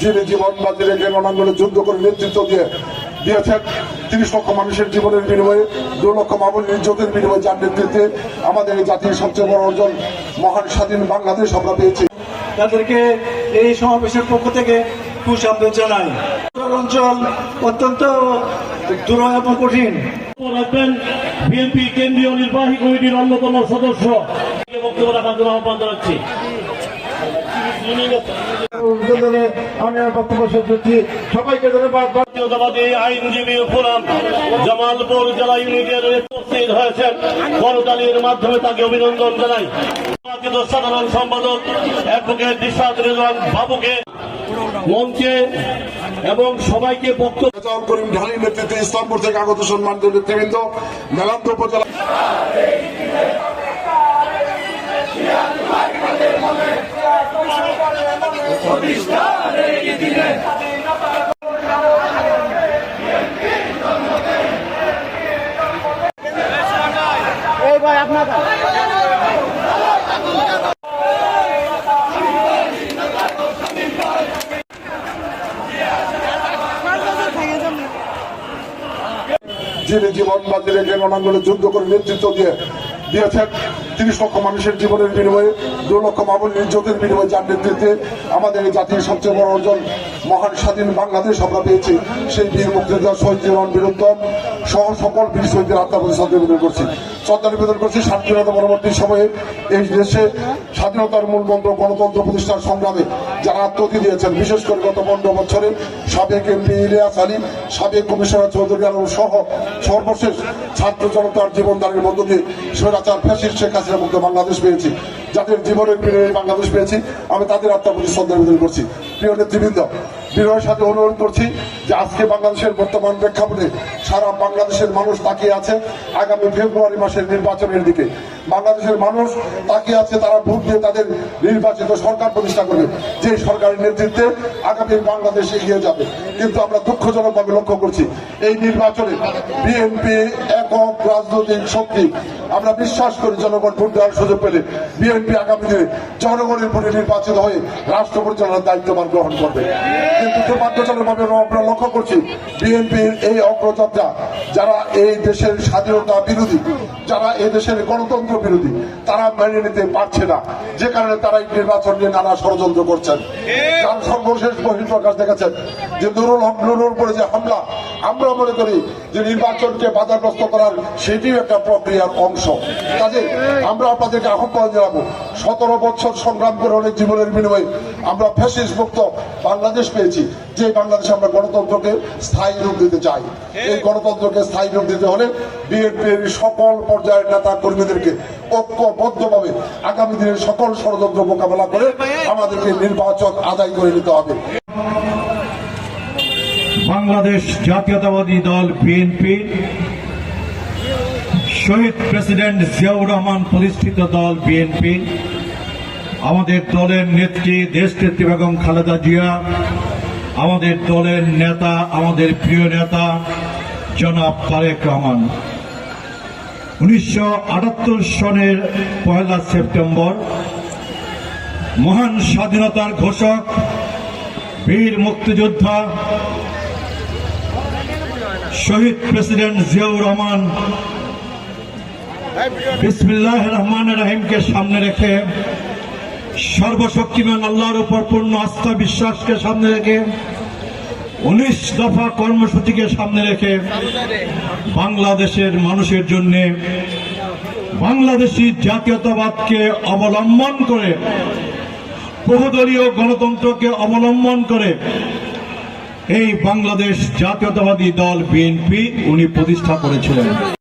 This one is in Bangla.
যিনি জীবন বাজি রেখে রণাঙ্গনে যুদ্ধ করে নেতৃত্ব দিয়ে দিয়েছেন তিরিশ লক্ষ মানুষের জীবনের বিনিময়ে দু লক্ষ মামুনের ইজ্জতের বিনিময়ে যার নেতৃত্বে আমাদের এই জাতির সবচেয়ে বড় অর্জন মহান স্বাধীন বাংলাদেশ আমরা পেয়েছি। তাদেরকে এই সমাবেশের পক্ষ থেকে সুস্বাগত জানাই। অঞ্চল অত্যন্ত দুরূহ এবং কঠিন। রাখবেন বিএনপি কেন্দ্রীয় নির্বাহী কমিটির অন্যতম সদস্য। বক্তব্য রাখার জন্য আহ্বান জানাচ্ছি। সবাইকে ধন্যবাদ। আইনজীবী ফোরাম জামালপুর জেলা ইউনিটের উপস্থিত হয়েছেন করতালির মাধ্যমে তাকে অভিনন্দন জানাই। সাধারণ সম্পাদক অ্যাডভোকেট দিশাদ রেজওয়ান বাবুকে মঞ্চে এবং সবাইকে বক্তব্য করিম ঢালির নেতৃত্বে ইসলামপুর থেকে আগত সম্মানিত নেতৃবৃন্দ মেলান্দ উপজেলা যিনি জীবন বাজি রেখে রণাঙ্গনে যুদ্ধ করে নেতৃত্ব দিয়ে দিয়েছেন। তিরিশ লক্ষ মানুষের জীবনের বিনিময়ে, দু লক্ষ মানুষের ইজ্জতের বিনিময়ে যার নেতৃত্বে আমাদের এই জাতির সবচেয়ে বড় অর্জন মহান স্বাধীন বাংলাদেশ আমরা পেয়েছি। সেই বীর মুক্তিযোদ্ধা শহীদ জীবন বীরুত্তম সহ সকল বীর শহীদের আত্মা প্রতি শ্রদ্ধা নিবেদন করছি। শ্রদ্ধা নিবেদন করছি স্বাধীনতা পরবর্তী সময়ে এই দেশে স্বাধীনতার মূল মন্ত্র গণতন্ত্র প্রতিষ্ঠার সংগ্রামে যারা আত্মহতি দিয়েছেন বিশেষ করে গত পনেরো বছরে সাবেক এমপি ইলিয়াস আলী, সাবেক কমিশনার চৌধুরী আলম সহ সর্বশেষ ছাত্র জনতার জীবনদানের মধ্য দিয়ে স্বৈরাচার ফ্যাসিস্ট শেখ হাসিনা মুক্ত বাংলাদেশ পেয়েছি। যাদের জীবনের বাংলাদেশ পেয়েছি, আমি তাদের আত্মার প্রতি শ্রদ্ধা নিবেদন করছি। প্রিয় নেতৃবৃন্দ বিনয়ের সাথে অনুরোধ করছি যে আজকে বাংলাদেশের বর্তমান প্রেক্ষাপটে সারা বাংলাদেশের মানুষ তাকিয়ে আছে আগামী ফেব্রুয়ারি মাসের নির্বাচনের দিকে। বাংলাদেশের মানুষ তাকিয়ে আছে, তারা ভোট দিয়ে তাদের নির্বাচিত সরকার প্রতিষ্ঠা করবে। যে সরকারের নেতৃত্বে আগামী বাংলাদেশ এগিয়ে যাবে। কিন্তু আমরা দুঃখজনকভাবে লক্ষ্য করছি, এই নির্বাচনে বিএনপি একক রাজনৈতিক শক্তি আমরা বিশ্বাস করি জনগণ ভোট দেওয়ার সুযোগ পেলে বিএনপি আগামী দিনে জনগণের ভোটে নির্বাচিত হয়ে রাষ্ট্র পরিচালনার দায়িত্বভার গ্রহণ করবে। কিন্তু দুর্ভাগ্যজনকভাবে আমরা লক্ষ্য করছি বিএনপির এই অগ্রযাত্রা, যারা এই দেশের স্বাধীনতা বিরোধী, যারা এই দেশের গণতন্ত্র বিরোধী, তারা মেনে নিতে পারছে না। যে কারণে তারা এই নির্বাচন নিয়ে নানা ষড়যন্ত্র করছেন। তার সর্বশেষ বহিঃপ্রকাশ দেখেছেন যে নুরুল হক নুরুল উপরে যে হামলা, আমরা মনে করি যে নির্বাচনকে বাধাগ্রস্ত করার সেটিও একটা প্রক্রিয়ার অংশ। কাজে আমরা আপনাদেরকে আহ্বান জানাব, সতেরো বছর সংগ্রাম করে অনেক জীবনের বিনিময়ে আমরা ফ্যাসিস মুক্ত বাংলাদেশ পেয়েছি, যে বাংলাদেশে আমরা গণতন্ত্রকে স্থায়ী রূপ দিতে চাই। এই গণতন্ত্রকে স্থায়ী রূপ দিতে হলে বিএনপির সকল পর্যায়ের নেতা কর্মীদেরকে ঐক্যবদ্ধভাবে আগামী দিনের সকল ষড়যন্ত্র মোকাবেলা করে আমাদেরকে নির্বাচন আদায় করে নিতে হবে। বাংলাদেশ জাতীয়তাবাদী দল বিএনপি শহীদ প্রেসিডেন্ট জিয়াউর রহমান প্রতিষ্ঠিত দল বিএনপি, আমাদের দলের নেত্রী দেশনেত্রী বেগম খালেদা জিয়া, আমাদের দলের নেতা, আমাদের প্রিয় নেতা, জনাব তারেক রহমান। উনিশশো আটাত্তর সনের পয়লা সেপ্টেম্বর, মহান স্বাধীনতার ঘোষক, বীর মুক্তিযোদ্ধা, শহীদ প্রেসিডেন্ট জিয়াউর রহমান বিসমিল্লাহ রহমান রাহিমকে সামনে রেখে সর্বশক্তিমান আল্লাহর উপর পূর্ণ আস্থা বিশ্বাসকে সামনে রেখে উনিশ দফা কর্মসূচিকে সামনে রেখে বাংলাদেশের মানুষের জন্য বাংলাদেশি জাতীয়তাবাদকে অবলম্বন করে, বহুদলীয় গণতন্ত্রকে অবলম্বন করে এই বাংলাদেশ জাতীয়তাবাদী দল বিএনপি উনি প্রতিষ্ঠা করেছিলেন।